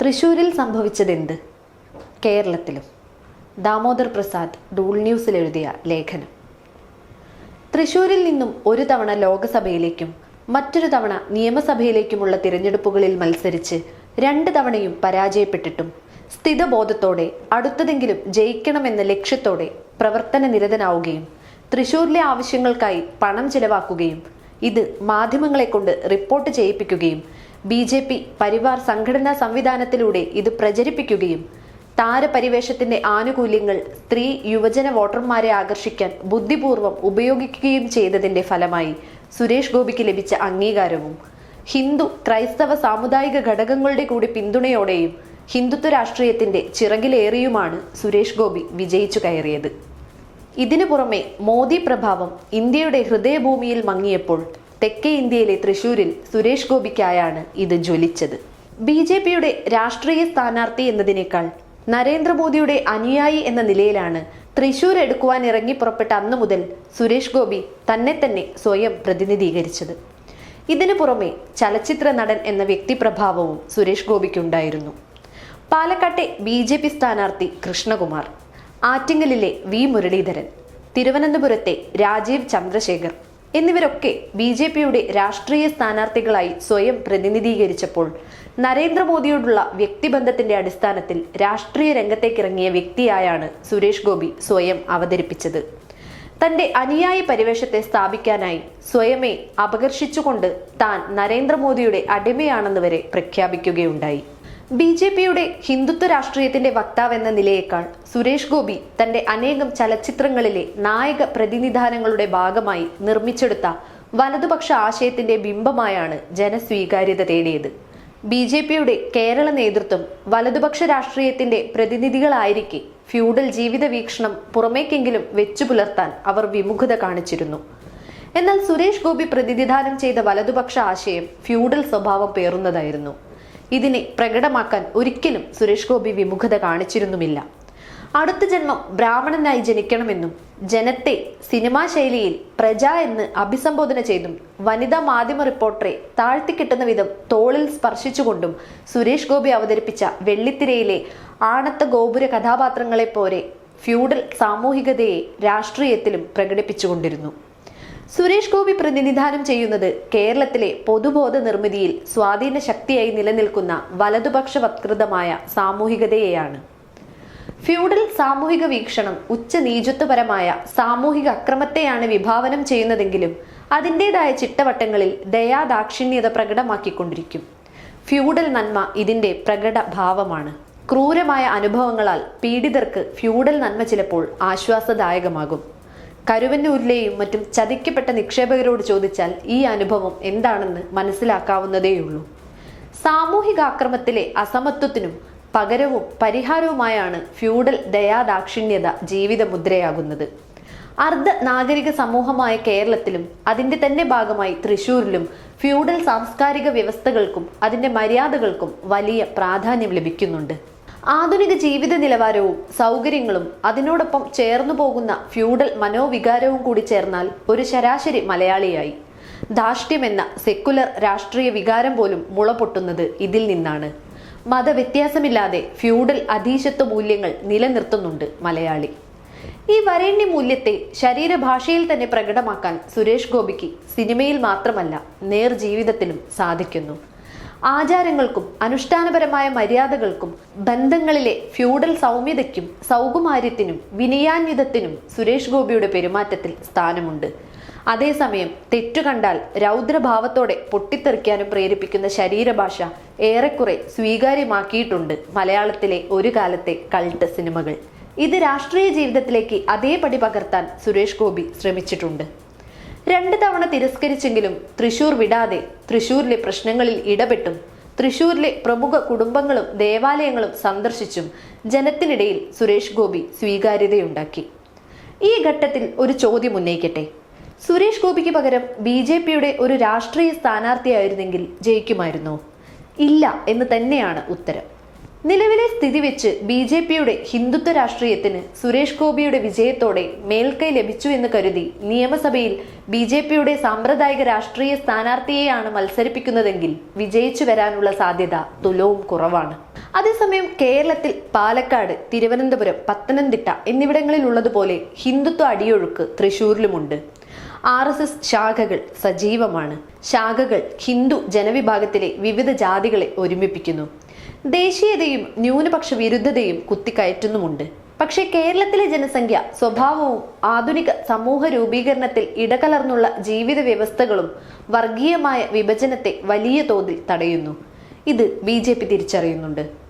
തൃശൂരിൽ സംഭവിച്ചതെന്ത്? കേരളത്തിലും. ദാമോദർ പ്രസാദ് ഡൂൾ ന്യൂസിൽ എഴുതിയ ലേഖനം. തൃശൂരിൽ നിന്നും ഒരു തവണ ലോകസഭയിലേക്കും മറ്റൊരു തവണ നിയമസഭയിലേക്കുമുള്ള തിരഞ്ഞെടുപ്പുകളിൽ മത്സരിച്ച് രണ്ട് തവണയും പരാജയപ്പെട്ടിട്ടും സ്ഥിതബോധത്തോടെ അടുത്തതെങ്കിലും ജയിക്കണമെന്ന ലക്ഷ്യത്തോടെ പ്രവർത്തന നിരതനാവുകയും തൃശൂരിലെ ആവശ്യങ്ങൾക്കായി പണം ചിലവാക്കുകയും ഇത് മാധ്യമങ്ങളെ കൊണ്ട് റിപ്പോർട്ട് ചെയ്യിപ്പിക്കുകയും ബി ജെ പി പരിവാർ സംഘടനാ സംവിധാനത്തിലൂടെ ഇത് പ്രചരിപ്പിക്കുകയും താരപരിവേഷത്തിന്റെ ആനുകൂല്യങ്ങൾ സ്ത്രീ യുവജന വോട്ടർമാരെ ആകർഷിക്കാൻ ബുദ്ധിപൂർവം ഉപയോഗിക്കുകയും ചെയ്തതിന്റെ ഫലമായി സുരേഷ് ഗോപിക്ക് ലഭിച്ച അംഗീകാരവും. ഹിന്ദു ക്രൈസ്തവ സാമുദായിക ഘടകങ്ങളുടെ കൂടി പിന്തുണയോടെയും ഹിന്ദുത്വ രാഷ്ട്രീയത്തിന്റെ ചിറകിലേറിയുമാണ് സുരേഷ് ഗോപി വിജയിച്ചു കയറിയത്. ഇതിനു പുറമെ മോദി പ്രഭാവം ഇന്ത്യയുടെ ഹൃദയഭൂമിയിൽ മങ്ങിയപ്പോൾ തെക്കേ ഇന്ത്യയിലെ തൃശൂരിൽ സുരേഷ് ഗോപിക്കായാണ് ഇത് ജ്വലിച്ചത്. ബി ജെ പിയുടെ രാഷ്ട്രീയ സ്ഥാനാർത്ഥി എന്നതിനേക്കാൾ നരേന്ദ്രമോദിയുടെ അനുയായി എന്ന നിലയിലാണ് തൃശൂർ എടുക്കുവാൻ ഇറങ്ങി പുറപ്പെട്ട അന്നു മുതൽ സുരേഷ് ഗോപി തന്നെ തന്നെ സ്വയം പ്രതിനിധീകരിച്ചത്. ഇതിനു പുറമെ ചലച്ചിത്ര നടൻ എന്ന വ്യക്തിപ്രഭാവവും സുരേഷ് ഗോപിക്കുണ്ടായിരുന്നു. പാലക്കാട്ടെ ബി ജെ പി സ്ഥാനാർത്ഥി കൃഷ്ണകുമാർ ആറ്റിങ്ങലിലെ വി മുരളീധരൻ തിരുവനന്തപുരത്തെ രാജീവ് ചന്ദ്രശേഖർ എന്നിവരൊക്കെ ബി ജെ പിയുടെ രാഷ്ട്രീയ സ്ഥാനാർത്ഥികളായി സ്വയം പ്രതിനിധീകരിച്ചപ്പോൾ നരേന്ദ്രമോദിയോടുള്ള വ്യക്തിബന്ധത്തിന്റെ അടിസ്ഥാനത്തിൽ രാഷ്ട്രീയ രംഗത്തേക്കിറങ്ങിയ വ്യക്തിയായാണ് സുരേഷ് ഗോപി സ്വയം അവതരിപ്പിച്ചത്. തന്റെ അനുയായി പരിവേഷത്തെ സ്ഥാപിക്കാനായി സ്വയമേ അപകർഷിച്ചുകൊണ്ട് താൻ നരേന്ദ്രമോദിയുടെ അടിമയാണെന്ന് വരെ പ്രഖ്യാപിക്കുകയുണ്ടായി. ബി ജെ പിയുടെ ഹിന്ദുത്വ രാഷ്ട്രീയത്തിന്റെ വക്താവെന്ന നിലയേക്കാൾ സുരേഷ് ഗോപി തന്റെ അനേകം ചലച്ചിത്രങ്ങളിലെ നായക പ്രതിനിധാനങ്ങളുടെ ഭാഗമായി നിർമ്മിച്ചെടുത്ത വലതുപക്ഷ ആശയത്തിന്റെ ബിംബമായാണ് ജനസ്വീകാര്യത തേടിയത്. ബി ജെ പിയുടെ കേരള നേതൃത്വം വലതുപക്ഷ രാഷ്ട്രീയത്തിന്റെ പ്രതിനിധികളായിരിക്കെ ഫ്യൂഡൽ ജീവിത വീക്ഷണം പുറമേക്കെങ്കിലും വെച്ചു പുലർത്താൻ അവർ വിമുഖത കാണിച്ചിരുന്നു. എന്നാൽ സുരേഷ് ഗോപി പ്രതിനിധാനം ചെയ്ത വലതുപക്ഷ ആശയം ഫ്യൂഡൽ സ്വഭാവം പേറുന്നതായിരുന്നു. ഇതിനെ പ്രകടമാക്കാൻ ഒരിക്കലും സുരേഷ് ഗോപി വിമുഖത കാണിച്ചിരുന്നുമില്ല. അടുത്ത ജന്മം ബ്രാഹ്മണനായി ജനിക്കണമെന്നും ജനത്തെ സിനിമാ ശൈലിയിൽ പ്രജ എന്ന് അഭിസംബോധന ചെയ്തും വനിതാ മാധ്യമ റിപ്പോർട്ടറെ താഴ്ത്തിക്കിട്ടുന്ന വിധം തോളിൽ സ്പർശിച്ചുകൊണ്ടും സുരേഷ് ഗോപി അവതരിപ്പിച്ച വെള്ളിത്തിരയിലെ ആണത്ത ഗോപുര കഥാപാത്രങ്ങളെ പോലെ ഫ്യൂഡൽ സാമൂഹികതയെ രാഷ്ട്രീയത്തിലും പ്രകടിപ്പിച്ചുകൊണ്ടിരുന്നു. സുരേഷ് ഗോപി പ്രതിനിധാനം ചെയ്യുന്നത് കേരളത്തിലെ പൊതുബോധ നിർമ്മിതിയിൽ സ്വാധീന ശക്തിയായി നിലനിൽക്കുന്ന വലതുപക്ഷ വത്കൃതമായ സാമൂഹികതയെയാണ്. ഫ്യൂഡൽ സാമൂഹിക വീക്ഷണം ഉച്ച നീചത്വപരമായ സാമൂഹിക അക്രമത്തെയാണ് വിഭാവനം ചെയ്യുന്നതെങ്കിലും അതിന്റെതായ ചിട്ടവട്ടങ്ങളിൽ ദയാദാക്ഷിണ്യത പ്രകടമാക്കിക്കൊണ്ടിരിക്കും. ഫ്യൂഡൽ നന്മ ഇതിന്റെ പ്രകട ഭാവമാണ്. ക്രൂരമായ അനുഭവങ്ങളാൽ പീഡിതർക്ക് ഫ്യൂഡൽ നന്മ ചിലപ്പോൾ ആശ്വാസദായകമാകും. കരുവന്നൂരിലെയും മറ്റും ചതിക്കപ്പെട്ട നിക്ഷേപകരോട് ചോദിച്ചാൽ ഈ അനുഭവം എന്താണെന്ന് മനസ്സിലാക്കാവുന്നതേയുള്ളൂ. സാമൂഹികാക്രമത്തിലെ അസമത്വത്തിനും പകരവും പരിഹാരവുമായാണ് ഫ്യൂഡൽ ദയാദാക്ഷിണ്യത ജീവിത മുദ്രയാകുന്നത് അർദ്ധ നാഗരിക സമൂഹമായ കേരളത്തിലും അതിന്റെ തന്നെ ഭാഗമായി തൃശൂരിലും ഫ്യൂഡൽ സാംസ്കാരിക വ്യവസ്ഥകൾക്കും അതിന്റെ മര്യാദകൾക്കും വലിയ പ്രാധാന്യം ലഭിക്കുന്നുണ്ട്. ആധുനിക ജീവിത നിലവാരവും സൗകര്യങ്ങളും അതിനോടൊപ്പം ചേർന്നു പോകുന്ന ഫ്യൂഡൽ മനോവികാരവും കൂടി ചേർന്നാൽ ഒരു ശരാശരി മലയാളിയായി. ധാർഷ്ട്യമെന്ന സെക്കുലർ രാഷ്ട്രീയ വികാരം പോലും മുളപൊട്ടുന്നത് ഇതിൽ നിന്നാണ്. മതവ്യത്യാസമില്ലാതെ ഫ്യൂഡൽ അധീശത്വ മൂല്യങ്ങൾ നിലനിർത്തുന്നുണ്ട് മലയാളി. ഈ വരേണ്യ മൂല്യത്തെ ശരീരഭാഷയിൽ തന്നെ പ്രകടമാക്കാൻ സുരേഷ് ഗോപിക്ക് സിനിമയിൽ മാത്രമല്ല നേർ ജീവിതത്തിലും സാധിക്കുന്നു. ആചാരങ്ങൾക്കും അനുഷ്ഠാനപരമായ മര്യാദകൾക്കും ബന്ധങ്ങളിലെ ഫ്യൂഡൽ സൗമ്യതയ്ക്കും സൗകുമാര്യത്തിനും വിനയാന്വിതത്തിനും സുരേഷ് ഗോപിയുടെ പെരുമാറ്റത്തിൽ സ്ഥാനമുണ്ട്. അതേസമയം തെറ്റു കണ്ടാൽ രൗദ്രഭാവത്തോടെ പൊട്ടിത്തെറിക്കാനും പ്രേരിപ്പിക്കുന്ന ശരീരഭാഷ ഏറെക്കുറെ സ്വീകാര്യമാക്കിയിട്ടുണ്ട് മലയാളത്തിലെ ഒരു കാലത്തെ കൾട്ട് സിനിമകൾ. ഇത് രാഷ്ട്രീയ ജീവിതത്തിലേക്ക് അതേപടി പകർത്താൻ സുരേഷ് ഗോപി ശ്രമിച്ചിട്ടുണ്ട്. രണ്ട് തവണ തിരസ്കരിച്ചെങ്കിലും തൃശൂർ വിടാതെ തൃശൂരിലെ പ്രശ്നങ്ങളിൽ ഇടപെട്ടും തൃശൂരിലെ പ്രമുഖ കുടുംബങ്ങളും ദേവാലയങ്ങളും സന്ദർശിച്ചും ജനത്തിനിടയിൽ സുരേഷ് ഗോപി സ്വീകാര്യതയുണ്ടാക്കി. ഈ ഘട്ടത്തിൽ ഒരു ചോദ്യം ഉന്നയിക്കട്ടെ. സുരേഷ് ഗോപിക്ക് പകരം ബി ജെ പിയുടെ ഒരു രാഷ്ട്രീയ സ്ഥാനാർത്ഥിയായിരുന്നെങ്കിൽ ജയിക്കുമായിരുന്നോ? ഇല്ല എന്ന് തന്നെയാണ് ഉത്തരം. നിലവിലെ സ്ഥിതി വെച്ച് ബി ജെ പിയുടെ ഹിന്ദുത്വ രാഷ്ട്രീയത്തിന് സുരേഷ് ഗോപിയുടെ വിജയത്തോടെ മേൽക്കൈ ലഭിച്ചു എന്ന് കരുതി നിയമസഭയിൽ ബി ജെ പിയുടെ സാമ്പ്രദായിക രാഷ്ട്രീയ സ്ഥാനാർത്ഥിയെയാണ് മത്സരിപ്പിക്കുന്നതെങ്കിൽ വിജയിച്ചു വരാനുള്ള സാധ്യത തുലവും കുറവാണ്. അതേസമയം കേരളത്തിൽ പാലക്കാട് തിരുവനന്തപുരം പത്തനംതിട്ട എന്നിവിടങ്ങളിലുള്ളതുപോലെ ഹിന്ദുത്വ അടിയൊഴുക്ക് തൃശൂരിലുമുണ്ട്. ആർ എസ് എസ് ശാഖകൾ സജീവമാണ്. ശാഖകൾ ഹിന്ദു ജനവിഭാഗത്തിലെ വിവിധ ജാതികളെ ഒരുമിപ്പിക്കുന്നു. ദേശീയതയും ന്യൂനപക്ഷ വിരുദ്ധതയും കുത്തിക്കയറ്റുന്നുമുണ്ട്. പക്ഷേ കേരളത്തിലെ ജനസംഖ്യ സ്വഭാവവും ആധുനിക സമൂഹ രൂപീകരണത്തിൽ ഇടകലർന്നുള്ള ജീവിത വ്യവസ്ഥകളും വർഗീയമായ വിഭജനത്തെ വലിയ തോതിൽ തടയുന്നു. ഇത് ബി ജെ പി തിരിച്ചറിയുന്നുണ്ട്.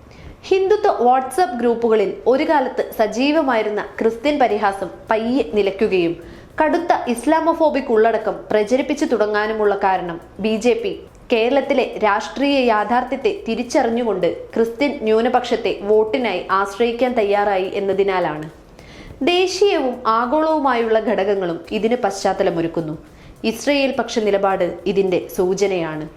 ഹിന്ദുത്വ വാട്സപ്പ് ഗ്രൂപ്പുകളിൽ ഒരു കാലത്ത് സജീവമായിരുന്ന ക്രിസ്ത്യൻ പരിഹാസം പയ്യെ നിലയ്ക്കുകയും കടുത്ത ഇസ്ലാമോഫോബിക് ഉള്ളടക്കം പ്രചരിപ്പിച്ചു തുടങ്ങാനുമുള്ള കാരണം ബി ജെ പി കേരളത്തിലെ രാഷ്ട്രീയ യാഥാർത്ഥ്യത്തെ തിരിച്ചറിഞ്ഞുകൊണ്ട് ക്രിസ്ത്യൻ ന്യൂനപക്ഷത്തെ വോട്ടിനായി ആശ്രയിക്കാൻ തയ്യാറായി എന്നതിനാലാണ്. ദേശീയവും ആഗോളവുമായുള്ള ഘടകങ്ങളും ഇതിന് പശ്ചാത്തലമൊരുക്കുന്നു. ഇസ്രയേൽ പക്ഷ നിലപാട് ഇതിന്റെ സൂചനയാണ്.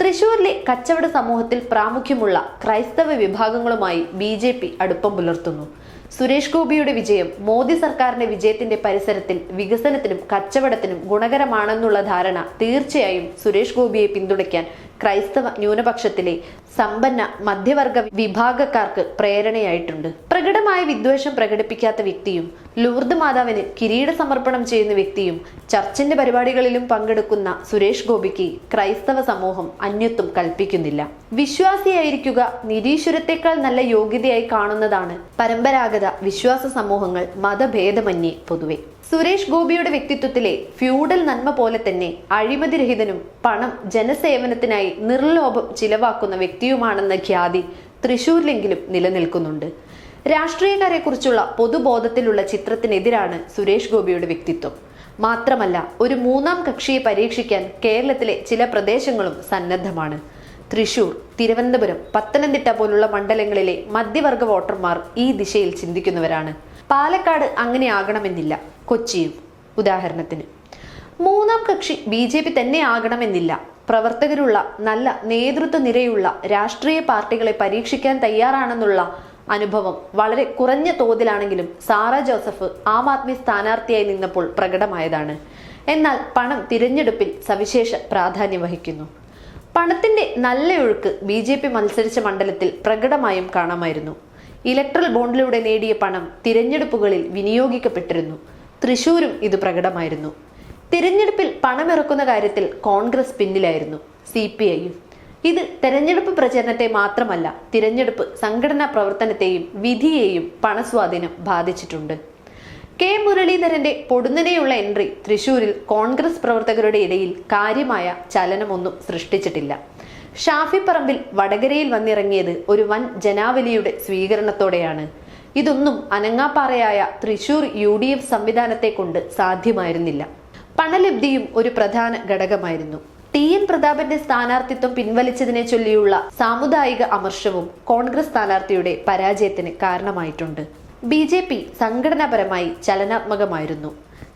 തൃശൂരിലെ കച്ചവട സമൂഹത്തിൽ പ്രാമുഖ്യമുള്ള ക്രൈസ്തവ വിഭാഗങ്ങളുമായി ബി ജെ പി അടുപ്പം പുലർത്തുന്നു. സുരേഷ് ഗോപിയുടെ വിജയം മോദി സർക്കാരിന്റെ വിജയത്തിന്റെ പരിസരത്തിൽ വികസനത്തിനും കച്ചവടത്തിനും ഗുണകരമാണെന്നുള്ള ധാരണ തീർച്ചയായും സുരേഷ് ഗോപിയെ പിന്തുണയ്ക്കാൻ ക്രൈസ്തവ ന്യൂനപക്ഷത്തിലെ സമ്പന്ന മധ്യവർഗ വിഭാഗക്കാർക്ക് പ്രേരണയായിട്ടുണ്ട്. പ്രകടമായ വിദ്വേഷം പ്രകടിപ്പിക്കാത്ത വ്യക്തിയും ലൂർദ് മാതാവിന് കിരീട സമർപ്പണം ചെയ്യുന്ന വ്യക്തിയും ചർച്ചിന്റെ പരിപാടികളിലും പങ്കെടുക്കുന്ന സുരേഷ് ഗോപിക്ക് ക്രൈസ്തവ സമൂഹം അന്യത്വം കൽപ്പിക്കുന്നില്ല. വിശ്വാസിയായിരിക്കുക നിരീശ്വരത്തെക്കാൾ നല്ല യോഗ്യതയായി കാണുന്നതാണ് പരമ്പരാഗത വിശ്വാസ സമൂഹങ്ങൾ മതഭേദമന്യേ പൊതുവെ. സുരേഷ് ഗോപിയുടെ വ്യക്തിത്വത്തിലെ ഫ്യൂഡൽ നന്മ പോലെ തന്നെ അഴിമതിരഹിതനും പണം ജനസേവനത്തിനായി നിർലോഭം ചിലവാക്കുന്ന വ്യക്തിയുമാണെന്ന ഖ്യാതി തൃശൂരിലെങ്കിലും നിലനിൽക്കുന്നുണ്ട്. രാഷ്ട്രീയക്കാരെക്കുറിച്ചുള്ള പൊതുബോധത്തിലുള്ള ചിത്രത്തിനെതിരാണ് സുരേഷ് ഗോപിയുടെ വ്യക്തിത്വം. മാത്രമല്ല ഒരു മൂന്നാം കക്ഷിയെ പരീക്ഷിക്കാൻ കേരളത്തിലെ ചില പ്രദേശങ്ങളും സന്നദ്ധമാണ്. തൃശൂർ തിരുവനന്തപുരം പത്തനംതിട്ട പോലുള്ള മണ്ഡലങ്ങളിലെ മധ്യവർഗ വോട്ടർമാർ ഈ ദിശയിൽ ചിന്തിക്കുന്നവരാണ്. പാലക്കാട് അങ്ങനെ ആകണമെന്നില്ല കൊച്ചിയും. ഉദാഹരണത്തിന് മൂന്നാം കക്ഷി ബി ജെ പി തന്നെ ആകണമെന്നില്ല. പ്രവർത്തകരുള്ള നല്ല നേതൃത്വ നിരയുള്ള രാഷ്ട്രീയ പാർട്ടികളെ പരീക്ഷിക്കാൻ തയ്യാറാണെന്നുള്ള അനുഭവം വളരെ കുറഞ്ഞ തോതിലാണെങ്കിലും സാറ ജോസഫ് ആം ആദ്മി സ്ഥാനാർത്ഥിയായി നിന്നപ്പോൾ പ്രകടമായതാണ്. എന്നാൽ പണം തിരഞ്ഞെടുപ്പിൽ സവിശേഷ പ്രാധാന്യം വഹിക്കുന്നു. പണത്തിന്റെ നല്ല ഒഴുക്ക് ബി ജെ പി മത്സരിച്ച മണ്ഡലത്തിൽ പ്രകടമായും കാണാമായിരുന്നു. ഇലക്ട്രൽ ബോണ്ടിലൂടെ നേടിയ പണം തിരഞ്ഞെടുപ്പുകളിൽ വിനിയോഗിക്കപ്പെട്ടിരുന്നു. തൃശൂരും ഇത് പ്രകടമായിരുന്നു. തിരഞ്ഞെടുപ്പിൽ പണമിറക്കുന്ന കാര്യത്തിൽ കോൺഗ്രസ് പിന്നിലായിരുന്നു സി പി ഐയും ഇത് തെരഞ്ഞെടുപ്പ് പ്രചരണത്തെ മാത്രമല്ല തിരഞ്ഞെടുപ്പ് സംഘടനാ പ്രവർത്തനത്തെയും വിധിയെയും പണസ്വാധീനം ബാധിച്ചിട്ടുണ്ട്. കെ. മുരളീധരന്റെ പൊടുന്നനെയുള്ള എൻട്രി തൃശൂരിൽ കോൺഗ്രസ് പ്രവർത്തകരുടെ ഇടയിൽ കാര്യമായ ചലനമൊന്നും സൃഷ്ടിച്ചിട്ടില്ല. ഷാഫി പറമ്പിൽ വടകരയിൽ വന്നിറങ്ങിയത് ഒരു വൻ ജനാവലിയുടെ സ്വീകരണത്തോടെയാണ്. ഇതൊന്നും അനങ്ങാപ്പാറയായ തൃശൂർ യു ഡി എഫ് സംവിധാനത്തെ കൊണ്ട് സാധ്യമായിരുന്നില്ല. പണലബ്ധിയും ഒരു പ്രധാന ഘടകമായിരുന്നു. ടി എൻ പ്രതാപന്റെ സ്ഥാനാർത്ഥിത്വം പിൻവലിച്ചതിനെ ചൊല്ലിയുള്ള സാമുദായിക അമർഷവും കോൺഗ്രസ് സ്ഥാനാർത്ഥിയുടെ പരാജയത്തിന് കാരണമായിട്ടുണ്ട്. ബി ജെ പി സംഘടനാപരമായി ചലനാത്മകമായിരുന്നു.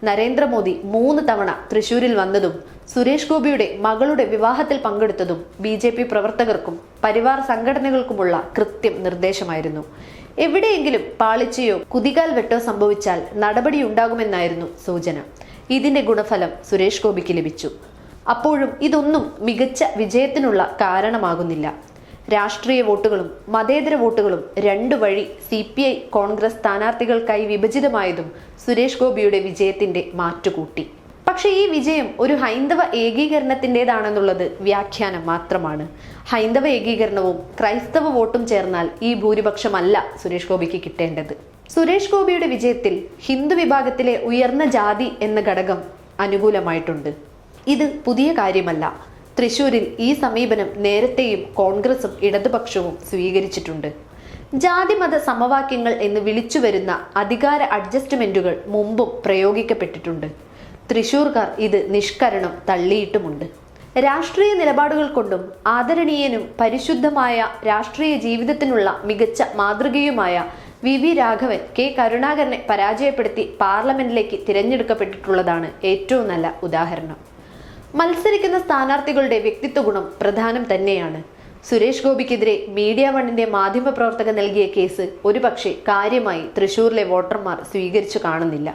നരേന്ദ്രമോദി മൂന്ന് തവണ തൃശൂരിൽ വന്നതും സുരേഷ് ഗോപിയുടെ മകളുടെ വിവാഹത്തിൽ പങ്കെടുത്തതും ബി ജെ പി പ്രവർത്തകർക്കും പരിവാർ സംഘടനകൾക്കുമുള്ള കൃത്യം നിർദ്ദേശമായിരുന്നു. എവിടെയെങ്കിലും പാളിച്ചയോ കുതികാൽ വെട്ടോ സംഭവിച്ചാൽ നടപടിയുണ്ടാകുമെന്നായിരുന്നു സൂചന. ഇതിന്റെ ഗുണഫലം സുരേഷ് ഗോപിക്ക് ലഭിച്ചു. അപ്പോഴും ഇതൊന്നും മികച്ച വിജയത്തിനുള്ള കാരണമാകുന്നില്ല. രാഷ്ട്രീയ വോട്ടുകളും മതേതര വോട്ടുകളും രണ്ടു വഴി സി പി ഐ കോൺഗ്രസ് സ്ഥാനാർത്ഥികൾക്കായി വിഭജിതമായതും സുരേഷ് ഗോപിയുടെ വിജയത്തിന്റെ മാറ്റുകൂട്ടി. പക്ഷേ ഈ വിജയം ഒരു ഹൈന്ദവ ഏകീകരണത്തിന്റെതാണെന്നുള്ളത് വ്യാഖ്യാനം മാത്രമാണ്. ഹൈന്ദവ ഏകീകരണവും ക്രൈസ്തവ വോട്ടും ചേർന്നാൽ ഈ ഭൂരിപക്ഷമല്ല സുരേഷ് ഗോപിക്ക് കിട്ടേണ്ടത്. സുരേഷ് ഗോപിയുടെ വിജയത്തിൽ ഹിന്ദു വിഭാഗത്തിലെ ഉയർന്ന ജാതി എന്ന ഘടകം അനുകൂലമായിട്ടുണ്ട്. ഇത് പുതിയ കാര്യമല്ല. തൃശൂരിൽ ഈ സമീപനം നേരത്തെയും കോൺഗ്രസും ഇടതുപക്ഷവും സ്വീകരിച്ചിട്ടുണ്ട്. ജാതിമത സമവാക്യങ്ങൾ എന്ന് വിളിച്ചു വരുന്ന അധികാര അഡ്ജസ്റ്റ്മെന്റുകൾ മുമ്പും പ്രയോഗിക്കപ്പെട്ടിട്ടുണ്ട്. തൃശൂർക്കാർ ഇത് നിഷ്കരണം തള്ളിയിട്ടുമുണ്ട്. രാഷ്ട്രീയ നിലപാടുകൾ കൊണ്ടും ആദരണീയനും പരിശുദ്ധമായ രാഷ്ട്രീയ ജീവിതത്തിനുള്ള മികച്ച മാതൃകയുമായ വി. വി. രാഘവൻ കെ. കരുണാകരനെ പരാജയപ്പെടുത്തി പാർലമെന്റിലേക്ക് തിരഞ്ഞെടുക്കപ്പെട്ടിട്ടുള്ളതാണ് ഏറ്റവും നല്ല ഉദാഹരണം. മത്സരിക്കുന്ന സ്ഥാനാർത്ഥികളുടെ വ്യക്തിത്വ ഗുണം പ്രധാനം തന്നെയാണ്. സുരേഷ് ഗോപിക്കെതിരെ മീഡിയ വണ്ണിന്റെ മാധ്യമ മാധ്യമപ്രവർത്തക നൽകിയ കേസ് ഒരുപക്ഷെ കാര്യമായി തൃശൂരിലെ വോട്ടർമാർ സ്വീകരിച്ചു കാണുന്നില്ല.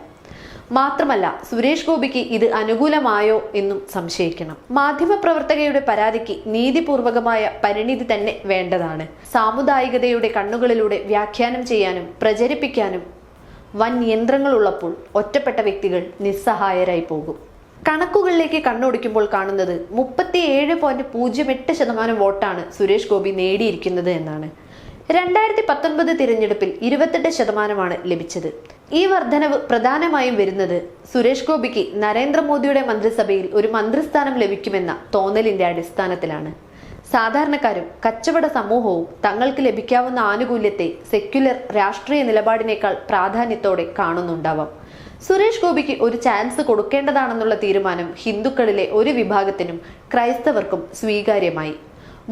മാത്രമല്ല സുരേഷ് ഗോപിക്ക് ഇത് അനുകൂലമായോ എന്നും സംശയിക്കണം. മാധ്യമപ്രവർത്തകയുടെ പരാതിക്ക് നീതിപൂർവകമായ പരിണിതി തന്നെ വേണ്ടതാണ്. സാമുദായികതയുടെ കണ്ണുകളിലൂടെ വ്യാഖ്യാനം ചെയ്യാനും പ്രചരിപ്പിക്കാനും വൻ യന്ത്രങ്ങളുള്ളപ്പോൾ ഒറ്റപ്പെട്ട വ്യക്തികൾ നിസ്സഹായരായി പോകും. കണക്കുകളിലേക്ക് കണ്ണോടിക്കുമ്പോൾ കാണുന്നത് മുപ്പത്തിയേഴ് പോയിന്റ് പൂജ്യം എട്ട് ശതമാനം വോട്ടാണ് സുരേഷ് ഗോപി നേടിയിരിക്കുന്നത് എന്നാണ്. രണ്ടായിരത്തി പത്തൊൻപത് തിരഞ്ഞെടുപ്പിൽ ഇരുപത്തെട്ട് ശതമാനമാണ് ലഭിച്ചത്. ഈ വർധനവ് പ്രധാനമായും വരുന്നത് സുരേഷ് ഗോപിക്ക് നരേന്ദ്രമോദിയുടെ മന്ത്രിസഭയിൽ ഒരു മന്ത്രിസ്ഥാനം ലഭിക്കുമെന്ന തോന്നലിന്റെ അടിസ്ഥാനത്തിലാണ്. സാധാരണക്കാരും കച്ചവട സമൂഹവും തങ്ങൾക്ക് ലഭിക്കാവുന്ന ആനുകൂല്യത്തെ സെക്യുലർ രാഷ്ട്രീയ നിലപാടിനേക്കാൾ പ്രാധാന്യത്തോടെ കാണുന്നുണ്ടാവാം. സുരേഷ് ഗോപിക്ക് ഒരു ചാൻസ് കൊടുക്കേണ്ടതാണെന്നുള്ള തീരുമാനം ഹിന്ദുക്കളിലെ ഒരു വിഭാഗത്തിനും ക്രൈസ്തവർക്കും സ്വീകാര്യമായി.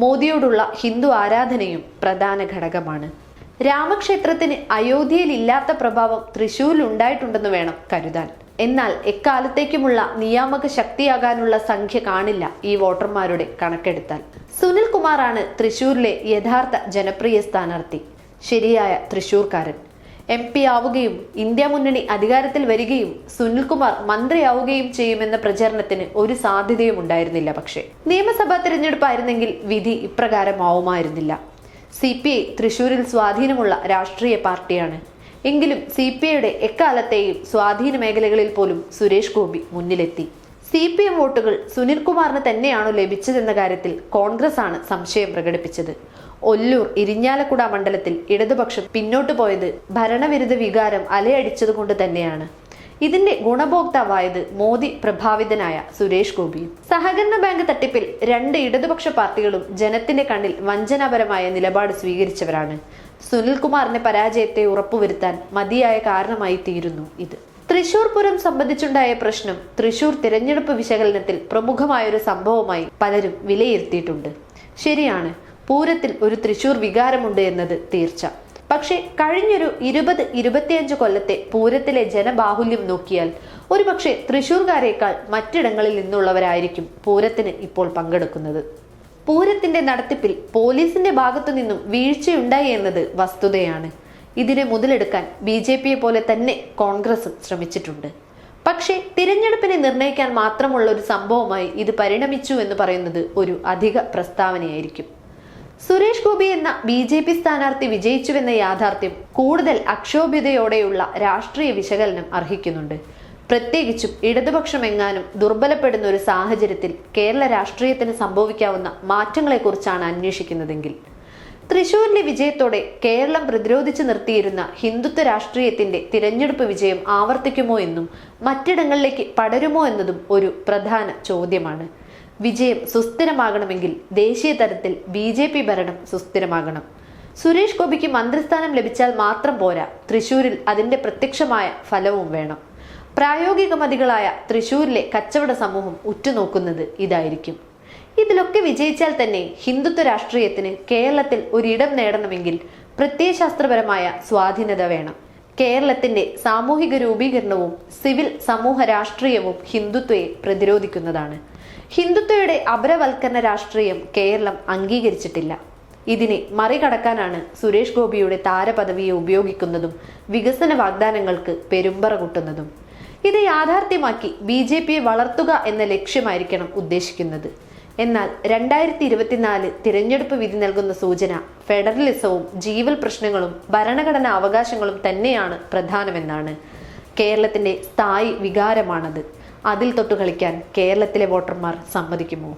മോദിയോടുള്ള ഹിന്ദു ആരാധനയും പ്രധാന ഘടകമാണ്. രാമക്ഷേത്രത്തിന് അയോധ്യയിൽ ഇല്ലാത്ത പ്രഭാവം തൃശൂരിൽ ഉണ്ടായിട്ടുണ്ടെന്ന് വേണം കരുതാൻ. എന്നാൽ എക്കാലത്തേക്കുമുള്ള നിയാമക ശക്തിയാകാനുള്ള സംഖ്യ കാണില്ല ഈ വോട്ടർമാരുടെ കണക്കെടുത്താൽ സുനിൽ കുമാറാണ് തൃശൂരിലെ യഥാർത്ഥ ജനപ്രിയ സ്ഥാനാർത്ഥി. ശരിയായ തൃശൂർക്കാരൻ. എം പി ആവുകയും ഇന്ത്യ മുന്നണി അധികാരത്തിൽ വരികയും സുനിൽകുമാർ മന്ത്രിയാവുകയും ചെയ്യുമെന്ന പ്രചരണത്തിന് ഒരു സാധ്യതയും ഉണ്ടായിരുന്നില്ല. പക്ഷേ നിയമസഭാ തിരഞ്ഞെടുപ്പായിരുന്നെങ്കിൽ വിധി ഇപ്രകാരമാവുമായിരുന്നില്ല. സി പി ഐ തൃശൂരിൽ സ്വാധീനമുള്ള രാഷ്ട്രീയ പാർട്ടിയാണ്. എങ്കിലും സി പി ഐയുടെ എക്കാലത്തെയും സ്വാധീന മേഖലകളിൽ പോലും സുരേഷ് ഗോപി മുന്നിലെത്തി. സി പി എം വോട്ടുകൾ സുനിൽകുമാറിന് തന്നെയാണോ ലഭിച്ചതെന്ന കാര്യത്തിൽ കോൺഗ്രസ് ആണ് സംശയം പ്രകടിപ്പിച്ചത്. ഒല്ലൂർ ഇരിഞ്ഞാലക്കുട മണ്ഡലത്തിൽ ഇടതുപക്ഷം പിന്നോട്ടു പോയത് ഭരണവിരുദ്ധ വികാരം അലയടിച്ചതുകൊണ്ട് തന്നെയാണ്. ഇതിന്റെ ഗുണഭോക്താവായത് മോദി പ്രഭാവിതനായ സുരേഷ് ഗോപിയും സഹകരണ ബാങ്ക് തട്ടിപ്പിൽ രണ്ട് ഇടതുപക്ഷ പാർട്ടികളും ജനത്തിന്റെ കണ്ണിൽ വഞ്ചനാപരമായ നിലപാട് സ്വീകരിച്ചവരാണ്. സുനിൽകുമാറിന്റെ പരാജയത്തെ ഉറപ്പുവരുത്താൻ മതിയായ കാരണമായി തീരുന്നു ഇത്. തൃശൂർ പൂരം സംബന്ധിച്ചുണ്ടായ പ്രശ്നം തൃശൂർ തിരഞ്ഞെടുപ്പ് വിശകലനത്തിൽ പ്രമുഖമായൊരു സംഭവമായി പലരും വിലയിരുത്തിയിട്ടുണ്ട്. ശരിയാണ് പൂരത്തിൽ ഒരു തൃശൂർ വികാരമുണ്ട് എന്നത് തീർച്ച. പക്ഷേ കഴിഞ്ഞൊരു ഇരുപത് ഇരുപത്തിയഞ്ച് കൊല്ലത്തെ പൂരത്തിലെ ജനബാഹുല്യം നോക്കിയാൽ ഒരുപക്ഷെ തൃശൂർകാരേക്കാൾ മറ്റിടങ്ങളിൽ നിന്നുള്ളവരായിരിക്കും പൂരത്തിന് ഇപ്പോൾ പങ്കെടുക്കുന്നത്. പൂരത്തിന്റെ നടത്തിപ്പിൽ പോലീസിന്റെ ഭാഗത്തു നിന്നും വീഴ്ചയുണ്ടായി എന്നത് വസ്തുതയാണ്. ഇതിനെ മുതലെടുക്കാൻ ബി ജെ പിയെ പോലെ തന്നെ കോൺഗ്രസും ശ്രമിച്ചിട്ടുണ്ട്. പക്ഷേ തിരഞ്ഞെടുപ്പിനെ നിർണയിക്കാൻ മാത്രമുള്ള ഒരു സംഭവമായി ഇത് പരിണമിച്ചു എന്ന് പറയുന്നത് ഒരു അധിക പ്രസ്താവനയായിരിക്കും. സുരേഷ് ഗോപി എന്ന ബി ജെ പി സ്ഥാനാർത്ഥി വിജയിച്ചുവെന്ന യാഥാർത്ഥ്യം കൂടുതൽ അക്ഷോഭ്യതയോടെയുള്ള രാഷ്ട്രീയ വിശകലനം അർഹിക്കുന്നുണ്ട്. പ്രത്യേകിച്ചും ഇടതുപക്ഷം എങ്ങാനും ദുർബലപ്പെടുന്ന ഒരു സാഹചര്യത്തിൽ കേരള രാഷ്ട്രീയത്തിന് സംഭവിക്കാവുന്ന മാറ്റങ്ങളെക്കുറിച്ചാണ് അന്വേഷിക്കുന്നതെങ്കിൽ. തൃശൂരിലെ വിജയത്തോടെ കേരളം പ്രതിരോധിച്ചു നിർത്തിയിരുന്ന ഹിന്ദുത്വ രാഷ്ട്രീയത്തിന്റെ തിരഞ്ഞെടുപ്പ് വിജയം ആവർത്തിക്കുമോ എന്നും മറ്റിടങ്ങളിലേക്ക് പടരുമോ എന്നതും ഒരു പ്രധാന ചോദ്യമാണ്. വിജയം സുസ്ഥിരമാകണമെങ്കിൽ ദേശീയ തലത്തിൽ ബി ജെ പി ഭരണം സുസ്ഥിരമാകണം. സുരേഷ് ഗോപിക്ക് മന്ത്രിസ്ഥാനം ലഭിച്ചാൽ മാത്രം പോരാ തൃശൂരിൽ അതിന്റെ പ്രത്യക്ഷമായ ഫലവും വേണം. പ്രായോഗിക മതികളായ തൃശൂരിലെ കച്ചവട സമൂഹം ഉറ്റുനോക്കുന്നത് ഇതായിരിക്കും. ഇതിലൊക്കെ വിജയിച്ചാൽ തന്നെ ഹിന്ദുത്വ രാഷ്ട്രീയത്തിന് കേരളത്തിൽ ഒരിടം നേടണമെങ്കിൽ പ്രത്യയശാസ്ത്രപരമായ സ്വാധീനത വേണം. കേരളത്തിന്റെ സാമൂഹിക രൂപീകരണവും സിവിൽ സമൂഹ രാഷ്ട്രീയവും ഹിന്ദുത്വയെ പ്രതിരോധിക്കുന്നതാണ്. ഹിന്ദുത്വയുടെ അപരവൽക്കരണ രാഷ്ട്രീയം കേരളം അംഗീകരിച്ചിട്ടില്ല. ഇതിനെ മറികടക്കാനാണ് സുരേഷ് ഗോപിയുടെ താരപദവിയെ ഉപയോഗിക്കുന്നതും വികസന വാഗ്ദാനങ്ങൾക്ക് പെരുമ്പറ കൂട്ടുന്നതും. ഇത് യാഥാർത്ഥ്യമാക്കി ബി ജെ പിയെ വളർത്തുക എന്ന ലക്ഷ്യമായിരിക്കണം ഉദ്ദേശിക്കുന്നത്. എന്നാൽ രണ്ടായിരത്തി ഇരുപത്തിനാല് തിരഞ്ഞെടുപ്പ് വിധി നൽകുന്ന സൂചന ഫെഡറലിസവും ജീവൽ പ്രശ്നങ്ങളും ഭരണഘടനാ അവകാശങ്ങളും തന്നെയാണ് പ്രധാനമെന്നാണ്. കേരളത്തിന്റെ സ്ഥായി വികാരമാണത്. അതിൽ തൊട്ട് കളിക്കാൻ കേരളത്തിലെ വോട്ടർമാർ സമ്മതിക്കുമോ?